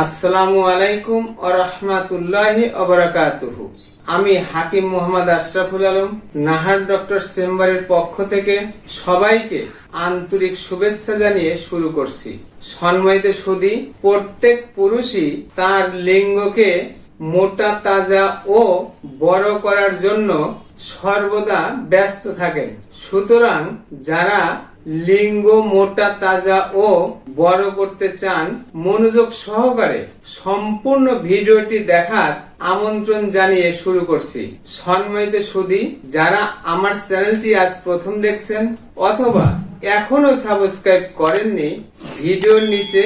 আসসালামু আলাইকুম রহমাতুল্লাহি আমি হাকিম মোহাম্মদ আশরাফুল আলম, নাহার ডক্টর চেম্বারের পক্ষ থেকে সবাইকে আন্তরিক শুভেচ্ছা জানিয়ে শুরু করছি। সম্মানিত সুদী, প্রত্যেক পুরুষই তার লিঙ্গকে মোটা, তাজা ও বড় করার জন্য সর্বদা ব্যস্ত থাকেন। সুতরাং যারা লিঙ্গ মোটা, তাজা ও বড় করতে চান, মনোযোগ সহকারে সম্পূর্ণ ভিডিওটি দেখার আমন্ত্রণ জানিয়ে শুরু করছি। সম্মানিত সুদি, যারা আমার চ্যানেলটি আজ প্রথম দেখছেন অথবা এখনও সাবস্ক্রাইব করেননি, ভিডিওর নিচে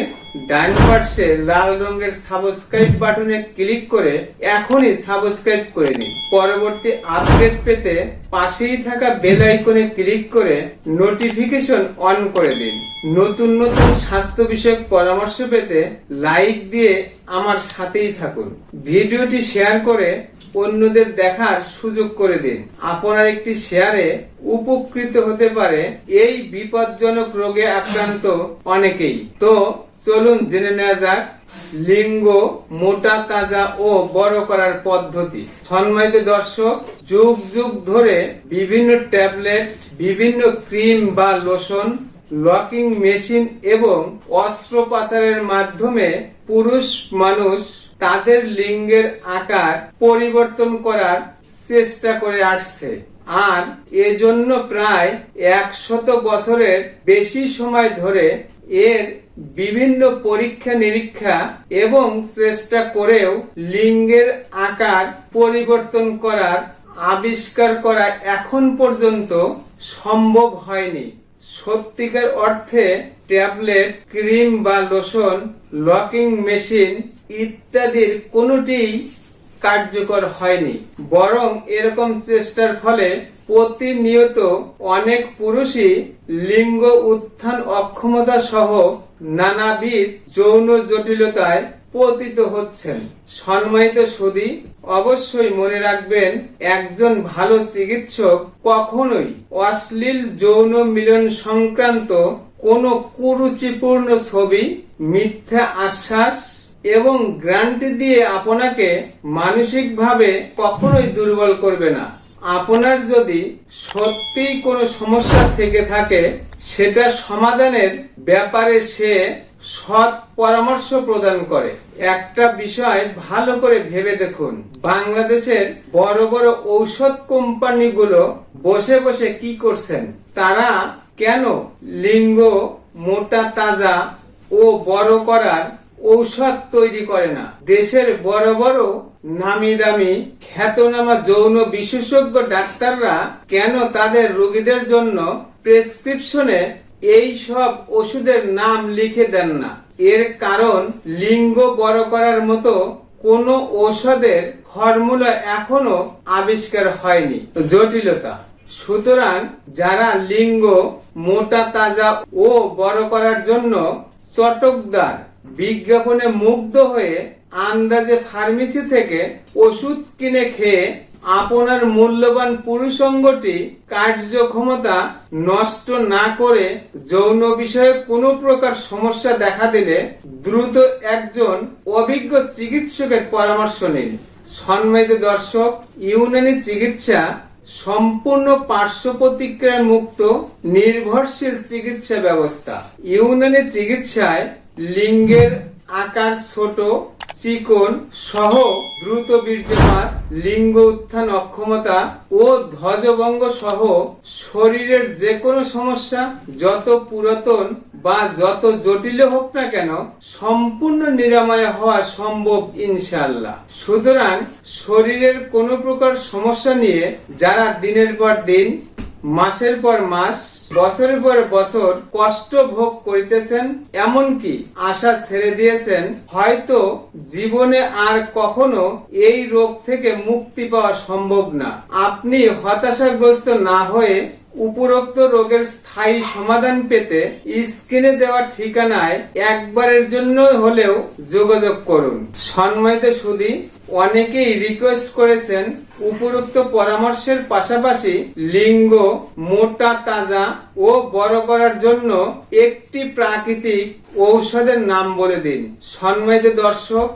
ডান পার্শ্বে লাল রঙের সাবস্ক্রাইব বাটনে ক্লিক করে এখনই সাবস্ক্রাইব করে নিন। পরবর্তী আপডেট পেতে পাশেই থাকা বেল আইকনে ক্লিক করে নোটিফিকেশন অন করে দিন। নতুন নতুন স্বাস্থ্য বিষয়ক পরামর্শ পেতে লাইক দিয়ে আমার সাথেই থাকুন। ভিডিওটি শেয়ার করে অন্যদের দেখার সুযোগ করে দিন। আপনার একটি শেয়ারে উপকৃত হতে পারে এই বিপজ্জনক রোগে আক্রান্ত অনেকেই। তো চলুন জেনে নেওয়া যাক লিঙ্গ, মোটা, তাজা ও বড় করার পদ্ধতি। সম্মানিত দর্শক, যুগ যুগ ধরে বিভিন্ন ট্যাবলেট, বিভিন্ন ক্রিম বা লোশন, লকিং মেশিন এবং অস্ত্রোপচারের মাধ্যমে পুরুষ মানুষ তাদের লিঙ্গের আকার পরিবর্তন করার চেষ্টা করে আসছে। আর এজন্য প্রায় একশত বছরের বেশি সময় ধরে এর বিভিন্ন পরীক্ষা নিরীক্ষা এবং চেষ্টা করেও লিঙ্গের আকার পরিবর্তন করার আবিষ্কার করা এখন পর্যন্ত সম্ভব হয়নি। সত্যিকার অর্থে ট্যাবলেট, ক্রিম বা লোশন, লকিং মেশিন ইত্যাদির কোনোটিই কার্যকর হয়নি। বরং এরকম চেষ্টার ফলে প্রতিনিয়ত অনেক পুরুষই লিঙ্গ উত্থান অক্ষমতা সহ নানাবিধ যৌন জটিলতায় পতিত হচ্ছেন। সম্মানিত সুদী, অবশ্যই মনে রাখবেন, একজন ভালো চিকিৎসক কখনোই অশ্লীল যৌন মিলন সংক্রান্ত কোনো কুরুচিপূর্ণ ছবি, মিথ্যা আশ্বাস এবং গ্রান্টি দিয়ে আপনাকে মানসিকভাবে কখনোই দুর্বল করবে না। আপনার যদি সত্যিই কোনো সমস্যা থেকে থাকে, সেটা সমাধানের ব্যাপারে সে সৎ পরামর্শ প্রদান করে। একটা বিষয় ভালো করে ভেবে দেখুন। বাংলাদেশের বড় বড় ঔষধ কোম্পানিগুলো বসে বসে কি করছেন? তারা কেন লিঙ্গ, মোটা, তাজা ও বড় করার ঔষধ তৈরি করে না। দেশের বড় বড় নামি দামি খ্যাতনামা যৌন বিশেষজ্ঞ ডাক্তাররা কেন তাদের রোগীদের জন্য প্রেসক্রিপশনে এই সব ওষুধের নাম লিখে দেন না? এর কারণ লিঙ্গ বড় করার মতো কোনো ঔষধের ফর্মুলা এখনও আবিষ্কার হয়নি। জটিলতা। সুতরাং যারা লিঙ্গ, মোটা, তাজা ও বড় করার জন্য চটকদার বিজ্ঞাপনে মুগ্ধ হয়ে আন্দাজে ফার্মেসি থেকে ওষুধ কিনে খেয়ে আপনার মূল্যবান পুরুষঙ্গটি কার্যক্ষমতা নষ্ট না করে যৌন বিষয়ে কোনো প্রকার সমস্যা দেখা দিলে দ্রুত একজন অভিজ্ঞ চিকিৎসকের পরামর্শ নিন। সম্মানিত দর্শক, ইউনানি চিকিৎসা সম্পূর্ণ পার্শ্ব প্রতিক্রিয়া মুক্ত, নির্ভরশীল চিকিৎসা ব্যবস্থা। ইউনানি চিকিৎসায় লিঙ্গের আকার ছোট, চিকন সহ দ্রুত বীর্যপাত লিঙ্গ উত্থান অক্ষমতা ও ধ্বজভঙ্গ সহ শরীরের যে কোনো সমস্যা, যত পুরাতন বা যত জটিল হোক না কেন, সম্পূর্ণ নিরাময় হওয়া সম্ভব ইনশাল্লাহ সুতরাং শরীরের কোনো প্রকার সমস্যা নিয়ে যারা দিনের পর দিন মাসের পর মাস, বছরের পর বছর কষ্ট ভোগ করিতেছেন, এমনকি আশা ছেড়ে দিয়েছেন, হয়তো জীবনে আর কখনো এই রোগ থেকে মুক্তি পাওয়া সম্ভব না। আপনি হতাশাগ্রস্ত না হয়ে উপরোক্ত রোগের স্থায়ী সমাধান পেতে স্ক্রিনে দেওয়া ঠিকানায় একবারের জন্য হলেও যোগাযোগ করুন। সম্মানিত সুদী অনেকেই রিকোয়েস্ট করেছেন উপরোক্ত পরামর্শের পাশাপাশি লিঙ্গ, মোটা, তাজা ও বড় করার জন্য একটি প্রাকৃতিক ঔষধের নাম বলে দিন। সম্মানিত দর্শক,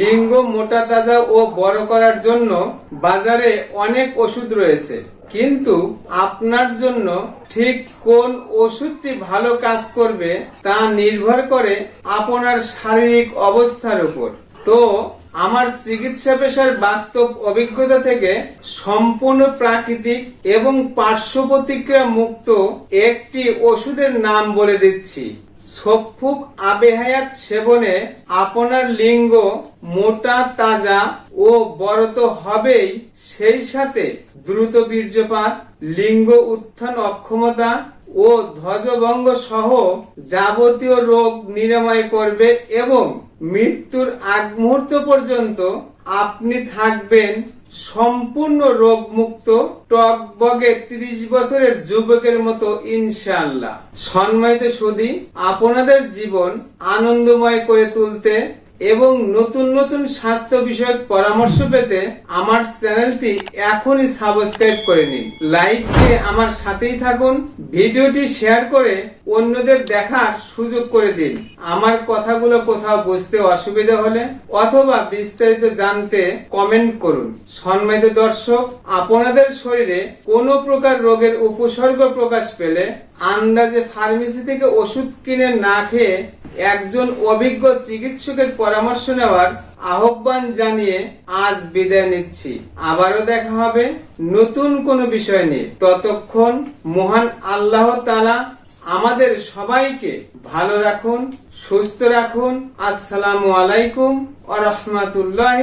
লিঙ্গ, মোটা, তাজা ও বড় করার জন্য বাজারে অনেক ওষুধ রয়েছে। কিন্তু আপনার জন্য ঠিক কোন ওষুধটি ভালো কাজ করবে তা নির্ভর করে আপনার শারীরিক অবস্থার উপর। তো আমার চিকিৎসা পেশার বাস্তব অভিজ্ঞতা থেকে সম্পূর্ণ প্রাকৃতিক এবং পার্শ্ব প্রতিক্রিয়া মুক্ত একটি ওষুধের নাম বলে দিচ্ছি। সফুক আবেহায়াত সেবনে আপনার লিঙ্গ মোটা, তাজা ও বড় তো হবেই। সেই সাথে দ্রুত বীর্যপাত, লিঙ্গ উত্থান অক্ষমতা ও ধ্বজভঙ্গ সহ যাবতীয় রোগ নিরাময় করবে এবং মৃত্যুর আগ মুহূর্ত পর্যন্ত আপনি থাকবেন সম্পূর্ণ রোগমুক্ত টকবগে ত্রিশ বছরের যুবকের মতো, ইনশাআল্লাহ। সম্মানিত সুদী আপনাদের জীবন আনন্দময় করে তুলতে এবং নতুন নতুন স্বাস্থ্য বিষয়ক পরামর্শ পেতে আমার চ্যানেলটি এখনই সাবস্ক্রাইব করে নিন। লাইক দিয়ে আমার সাথেই থাকুন। ভিডিওটি শেয়ার করে অন্যদের দেখার সুযোগ করে দিন। আমার কথাগুলো কোথাও বুঝতে অসুবিধা হলে অথবা বিস্তারিত জানতে কমেন্ট করুন। সম্মানিত দর্শক, আপনাদের শরীরে কোনো প্রকার রোগের উপসর্গ প্রকাশ পেলে আন্দাজে ফার্মেসি থেকে ওষুধ কিনে না খেয়ে একজন অভিজ্ঞ চিকিৎসকের পরামর্শ নেওয়ার আহ্বান জানিয়ে আজ বিদায় নিচ্ছি। আবারও দেখা হবে নতুন কোনো বিষয় নিয়ে। ততক্ষণ মহান আল্লাহ তালা আমাদের সবাইকে ভালো রাখুন, সুস্থ রাখুন। আসসালামু আলাইকুম আ রহমতুল্লাহ